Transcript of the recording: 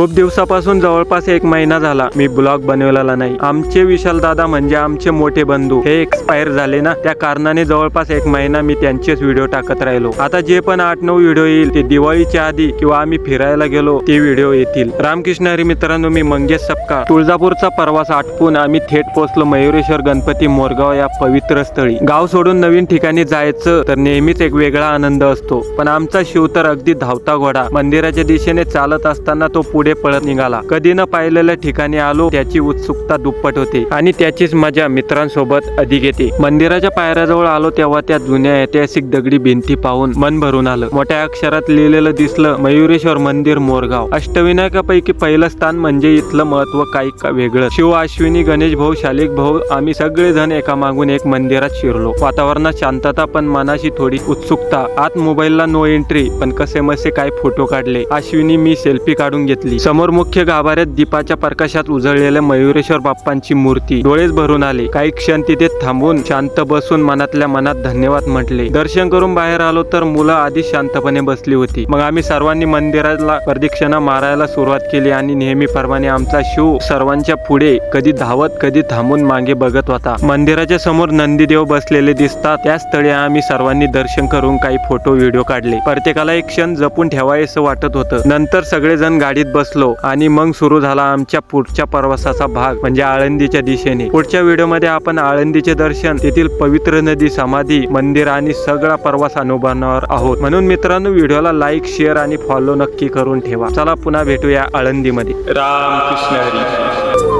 खूप दिवसापासून जवळपास एक महिना झाला मी ब्लॉग बनवलेला नाही. आमचे विशाल दादा म्हणजे आमचे मोठे बंधू. हे एक्सपायर झाले ना त्या कारणाने जवळपास एक महिना मी त्यांचेच व्हिडिओ टाकत राहिलो. आता जे पण आठ नऊ व्हिडिओ येईल ते दिवाळीच्या आधी किंवा आम्ही फिरायला गेलो ते व्हिडिओ येतील. रामकृष्ण हरी मित्रांनो मी मंगेश सपका. तुळजापूरचा प्रवास आटपून आम्ही थेट पोहोचलो मयुरेश्वर गणपती मोरगाव या पवित्र स्थळी. गाव सोडून नवीन ठिकाणी जायचं तर नेहमीच एक वेगळा आनंद असतो. पण आमचा शिव तर अगदी धावता घोडा. मंदिराच्या दिशेने चालत असताना तो पुढे पळत निघाला. कधी न पाहिलेल्या ठिकाणी आलो त्याची उत्सुकता दुप्पट होते आणि त्याचीच मजा मित्रांसोबत अधिक येते. मंदिराच्या पायऱ्याजवळ आलो तेव्हा त्या जुन्या ऐतिहासिक दगडी भिंती पाहून मन भरून आलं. मोठ्या अक्षरात लिहिलेलं दिसलं मयुरेश्वर मंदिर मोरगाव. अष्टविनायकापैकी पहिलं स्थान म्हणजे इथलं महत्त्व काही का वेगळं. शिव अश्विनी गणेश भाऊ शालिक भाऊ आम्ही सगळेजण एका मागून एक मंदिरात शिरलो. वातावरणात शांतता पण मनाशी थोडी उत्सुकता. आत मोबाईलला नो एंट्री पण कसे मसे काय फोटो काढले? अश्विनी मी सेल्फी काढून घेतली. समोर मुख्य गाभाऱ्यात दीपाच्या प्रकाशात उजळलेल्या मयुरेश्वर बाप्पांची मूर्ती. डोळेच भरून आले. काही क्षण तिथे थांबून शांत बसून मनातल्या मनात धन्यवाद म्हटले. दर्शन करून बाहेर आलो तर मुलं आधी शांतपणे बसली होती. मग आम्ही सर्वांनी मंदिराला प्रदक्षिणा मारायला सुरुवात केली आणि नेहमीप्रमाणे आमचा शिव सर्वांच्या पुढे कधी धावत कधी थांबून मागे बघत होता. मंदिराच्या समोर नंदीदेव बसलेले दिसतात. त्या स्थळी आम्ही सर्वांनी दर्शन करून काही फोटो व्हिडिओ काढले. प्रत्येकाला एक क्षण जपून ठेवायचं वाटत होतं. नंतर सगळेजण गाडीत बसलो आणि मग सुरू झाला आमच्या पुढच्या प्रवासाचा भाग म्हणजे आळंदीच्या दिशेने. पुढच्या व्हिडिओमध्ये आपण आळंदीचे दर्शन तेथील पवित्र नदी समाधी मंदिर आणि सगळा प्रवास अनुभवणार आहोत. म्हणून मित्रांनो व्हिडिओला लाईक शेअर आणि फॉलो नक्की करून ठेवा. चला पुन्हा भेटूया आळंदीमध्ये. रामकृष्ण हरी.